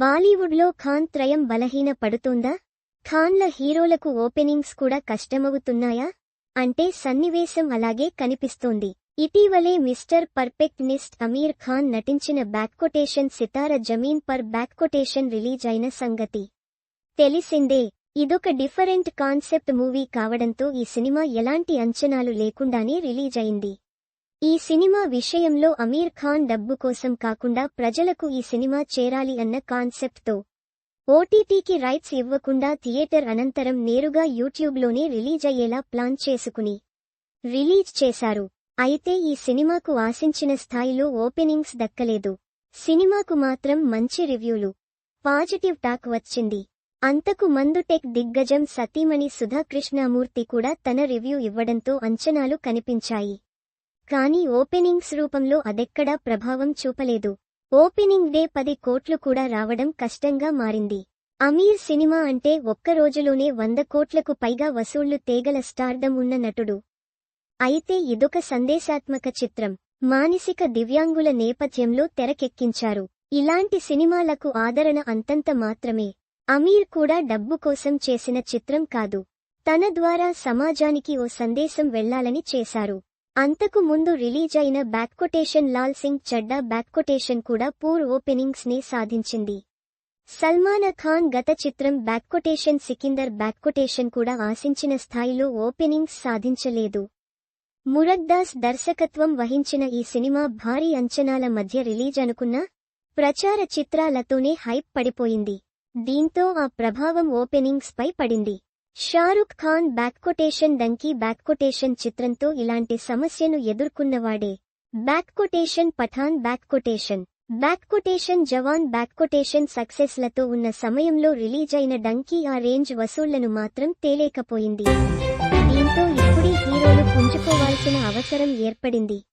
బాలీవుడ్లో ఖాన్ త్రయం బలహీన పడుతోందా ఖాన్ల హీరోలకు ఓపెనింగ్స్ కూడా కష్టమవుతున్నాయా? అంటే సన్నివేశం అలాగే కనిపిస్తోంది. ఇటీవలే mister perfectionist Aamir Khan నటించిన back quotation Sitaare Zameen Par back quotation release అయిన సంగతి. తెలిసిందే ఇదొక డిఫరెంట్ కాన్సెప్ట్ మూవీ కావడంతో ఈ సినిమా ఎలాంటి అంచనాలు లేకుండానే రిలీజ్ అయింది. ఈ సినిమా విషయంలో అమీర్ ఖాన్ డబ్బు కోసం కాకుండా ప్రజలకు ఈ సినిమా చేరాలి అన్న కాన్సెప్ట్తో ఓటీటీకి రైట్స్ ఇవ్వకుండా థియేటర్ అనంతరం నేరుగా యూట్యూబ్లోనే రిలీజ్ అయ్యేలా ప్లాన్ చేసుకుని రిలీజ్ చేశారు. అయితే ఈ సినిమాకు ఆశించిన స్థాయిలో ఓపెనింగ్స్ దక్కలేదు. సినిమాకు మాత్రం మంచి రివ్యూలు పాజిటివ్ టాక్ వచ్చింది. అంతకు మందు టెక్ దిగ్గజం సతీమణి సుధాకృష్ణమూర్తి కూడా తన రివ్యూ ఇవ్వడంతో అంచనాలు కనిపించాయి. కానీ ఓపెనింగ్స్ రూపంలో అదెక్కడా ప్రభావం చూపలేదు. ఓపెనింగ్ డే పది కోట్లు కూడా రావడం కష్టంగా మారింది. అమీర్ సినిమా అంటే ఒక్క రోజులోనే వంద కోట్లకు పైగా వసూళ్ళు తేగల స్టార్డం ఉన్న నటుడు. అయితే ఇదొక సందేశాత్మక చిత్రం. మానసిక దివ్యాంగుల నేపథ్యంలో తెరకెక్కించారు. ఇలాంటి సినిమాలకు ఆదరణ అంతంత మాత్రమే. అమీర్ కూడా డబ్బు కోసం చేసిన చిత్రం కాదు. తన ద్వారా సమాజానికి ఓ సందేశం వెళ్ళాలని చేశారు. అంతకు ముందు రిలీజ్ అయిన బ్యాక్కొటేషన్ లాల్ సింగ్ చడ్డా బ్యాక్కొటేషన్ కూడా పూర్ ఓపెనింగ్స్ని సాధించింది. సల్మాన్ ఖాన్ గత చిత్రం బ్యాక్కొటేషన్ సికిందర్ బ్యాక్కొటేషన్ కూడా ఆశించిన స్థాయిలో ఓపెనింగ్స్ సాధించలేదు. మురగ్దాస్ దర్శకత్వం వహించిన ఈ సినిమా భారీ అంచనాల మధ్య రిలీజ్ అనుకున్న ప్రచార చిత్రాలతోనే హైప్ పడిపోయింది. దీంతో ఆ ప్రభావం ఓపెనింగ్స్ పై పడింది. Shahrukh Khan back quotation Dunki back quotation చిత్రంతో ఇలాంటి సమస్యను ఎదుర్కొన్నవాడే. బ్యాక్కొటేషన్ పఠాన్ బ్యాక్కొటేషన్ బ్యాక్కొటేషన్ జవాన్ బ్యాక్కొటేషన్ సక్సెస్లతో ఉన్న సమయంలో రిలీజ్ అయిన డంకీ ఆ రేంజ్ వసూళ్ళను మాత్రం తేలేకపోయింది. దీంతో ఇప్పుడీ హీరోలు పుంజుకోవాల్సిన అవసరం ఏర్పడింది.